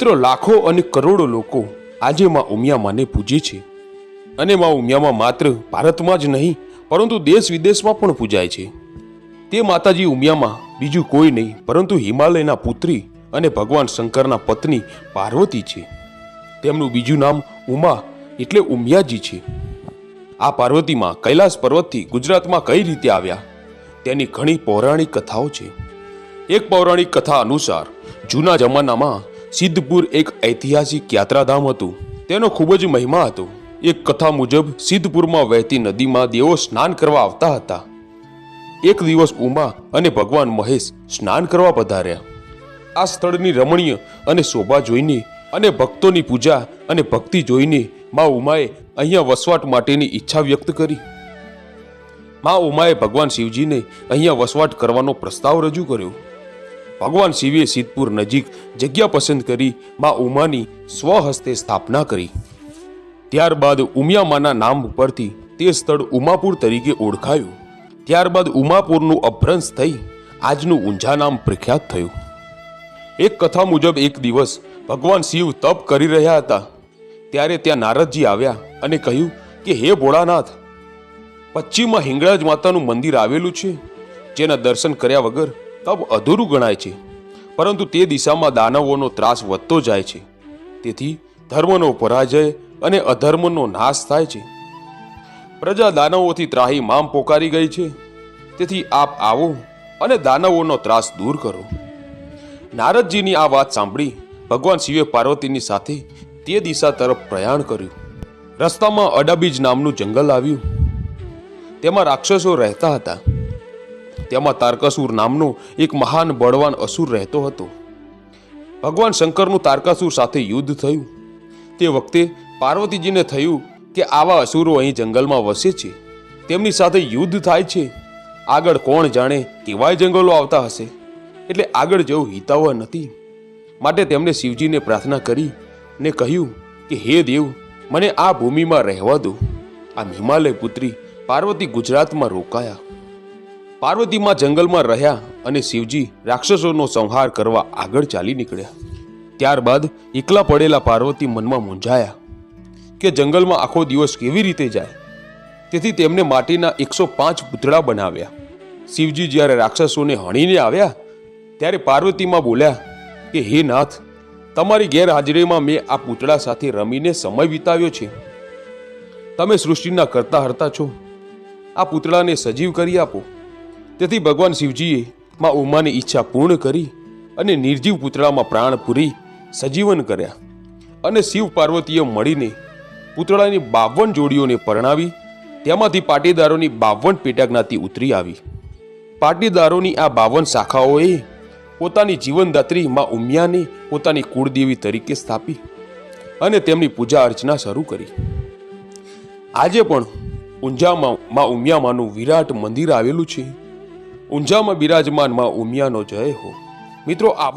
મિત્રો લાખો અને કરોડો લોકો આજે માં ઉમિયામાને પૂજે છે. અને માં ઉમિયામાં માત્ર ભારતમાં જ નહીં, પરંતુ દેશ વિદેશમાં પણ પૂજાય છે. તે માતાજી ઉમિયામાં બીજું કોઈ નહીં, પરંતુ હિમાલયના પુત્રી અને ભગવાન શંકરના પત્ની પાર્વતી છે. તેમનું બીજું નામ ઉમા, એટલે ઉમિયાજી છે. આ પાર્વતીમાં કૈલાસ પર્વતથી ગુજરાતમાં કઈ રીતે આવ્યા? તેની ઘણી પૌરાણિક કથાઓ છે. એક પૌરાણિક કથા અનુસાર, જૂના જમાનામાં સિદ્ધપુર એક ઐતિહાસિક યાત્રાધામ હતું. તેનો ખૂબ જ મહિમા હતો. એક કથા મુજબ સિદ્ધપુરમાં વહેતી નદીમાં દેવો સ્નાન કરવા આવતા હતા. એક દિવસ ઉમા અને ભગવાન મહેશ સ્નાન કરવા પધાર્યા. આ સ્થળની રમણીય અને શોભા જોઈને અને ભક્તોની પૂજા અને ભક્તિ જોઈને મા ઉમાએ અહીંયા વસવાટ માટેની ઈચ્છા વ્યક્ત કરી. મા ઉમાએ ભગવાન શિવજીને અહીંયા વસવાટ કરવાનો પ્રસ્તાવ રજૂ કર્યો. ભગવાન શિવે સિદ્ધપુર નજીક જગ્યા પસંદ કરી મા ઉમાની સ્વહસ્તે સ્થાપના કરી. ત્યારબાદ ઉમિયામાના નામ ઉપરથી તે સ્થળ ઉમાપુર તરીકે ઓળખાયું. ત્યારબાદ ઉમાપુરનું અભ્રંશ થઈ આજનું ઊંઝા નામ પ્રખ્યાત થયું. એક કથા મુજબ એક દિવસ ભગવાન શિવ તપ કરી રહ્યા હતા. ત્યારે ત્યાં નારદજી આવ્યા અને કહ્યું કે, હે ભોળાનાથ, પશ્ચિમમાં હિંગળાજ માતાનું મંદિર આવેલું છે. જેના દર્શન કર્યા વગર તપ અધૂરું ગણાય છે. પરંતુ તે દિશામાં દાનવોનો ત્રાસ વધતો જાય છે. તેથી ધર્મનો પરાજય અને અધર્મનો નાશ થાય છે. પ્રજા દાનવોથી ત્રાહી મામ પોકારી ગઈ છે. તેથી આપ આવો અને દાનવોનો ત્રાસ દૂર કરો. નારદજીની આ વાત સાંભળી ભગવાન શિવે પાર્વતીની સાથે તે દિશા તરફ પ્રયાણ કર્યું. રસ્તામાં અડાબીજ નામનું જંગલ આવ્યું. તેમાં રાક્ષસો રહેતા હતા. તેમાં તારકાસુર નામનો એક મહાન બળવાન અસુર રહેતો હતો. ભગવાન શંકરનું તારકાસુર સાથે યુદ્ધ થયું. તે વખતે પાર્વતીજીને થયું કે આવા અસુરો અહીં જંગલમાં વસે છે. તેમની સાથે યુદ્ધ થાય છે. આગળ કોણ જાણે કેવાય જંગલો આવતા હશે. એટલે આગળ જવું હિતાવહ નથી. માટે તેમણે શિવજીને પ્રાર્થના કરી ને કહ્યું કે, હે દેવ, મને આ ભૂમિમાં રહેવા દો. આમ હિમાલય પુત્રી પાર્વતી ગુજરાતમાં રોકાયા. પાર્વતીમાં જંગલમાં રહ્યા અને શિવજી રાક્ષસોનો સંહાર કરવા આગળ ચાલી નીકળ્યા. ત્યારબાદ એકલા પડેલા પાર્વતી મનમાં મૂંઝાયા કે જંગલમાં આખો દિવસ કેવી રીતે જાય. તેથી તેમને માટીના એકસો પાંચ પૂતળા બનાવ્યા. શિવજી જ્યારે રાક્ષસોને હણીને આવ્યા, ત્યારે પાર્વતીમાં બોલ્યા કે, હે નાથ, તમારી ગેરહાજરીમાં મેં આ પૂતળા સાથે રમીને સમય વિતાવ્યો છે. તમે સૃષ્ટિના કરતા હરતા છો. આ પૂતળાને સજીવ કરી આપો. તેથી ભગવાન શિવજીએ માં ઉમાની ઈચ્છા પૂર્ણ કરી અને નિર્જીવ પૂતળામાં પ્રાણ પૂરી સજીવન કર્યા અને શિવ પાર્વતીએ મળીને પૂતળાની બાવન જોડીઓને પરણાવી તેમાંથી પાટીદારોની બાવન પેટાજ્ઞાતિ ઉતરી આવી. પાટીદારોની આ બાવન શાખાઓએ પોતાની જીવનદાત્રી માં ઉમિયાને પોતાની કુળદેવી તરીકે સ્થાપી અને તેમની પૂજા અર્ચના શરૂ કરી. આજે પણ ઊંઝામાં માં ઉમિયામાનું વિરાટ મંદિર આવેલું છે. ઊંઝામાં બિરાજમાનમાં ઉમિયાનો જય હો. મિત્રો આવા